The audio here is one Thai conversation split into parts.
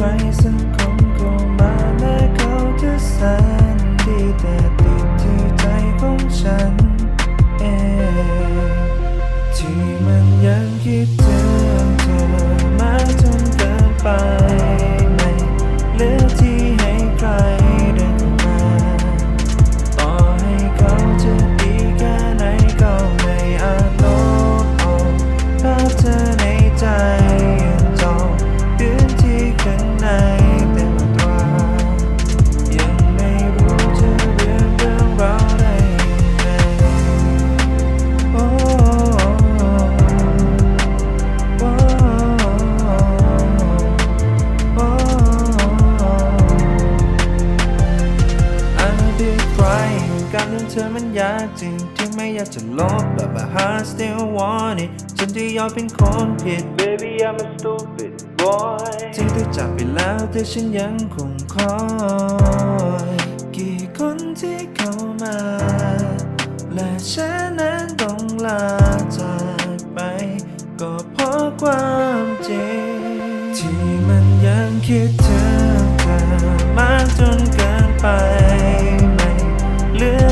cries ที่ไม่อยากจะลบ but my heart still want it ฉันจะยอมเป็นคนผิด Baby I'm a stupid boy ถึงเธอจากไปแล้วแต่ฉันยังคงคอย กี่คนที่เข้ามา และฉันนั้นต้องลาจากไป ก็เพราะความจริงที่มันยังคิดถึงเธอมากจนเกินไปไม่เหลือ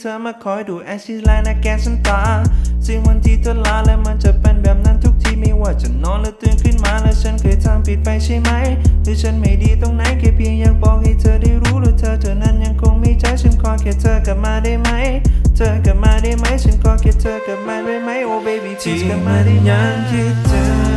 เธอมาคอยดูแอชิไลน์นะแกฉันตาสิ่งวันที่เธอลาและมันจะเป็นแบบนั้นทุกทีไม่ว่าจะนอนหรือตื่นขึ้นมาแล้วฉันเคยทำผิดไปใช่ไหม หรือฉันไม่ดีตรงไหนแค่เพียงอยากบอกให้เธอได้รู้หรือเธอเธอนั้นยังคงมีใจฉันขอแค่เธอกลับมาได้ไหม เธอกลับมาได้ไหมฉันขอแค่เธอกลับมาได้ไหม oh baby ที่ please กลับมัมานได้ไหมยังคิดถึง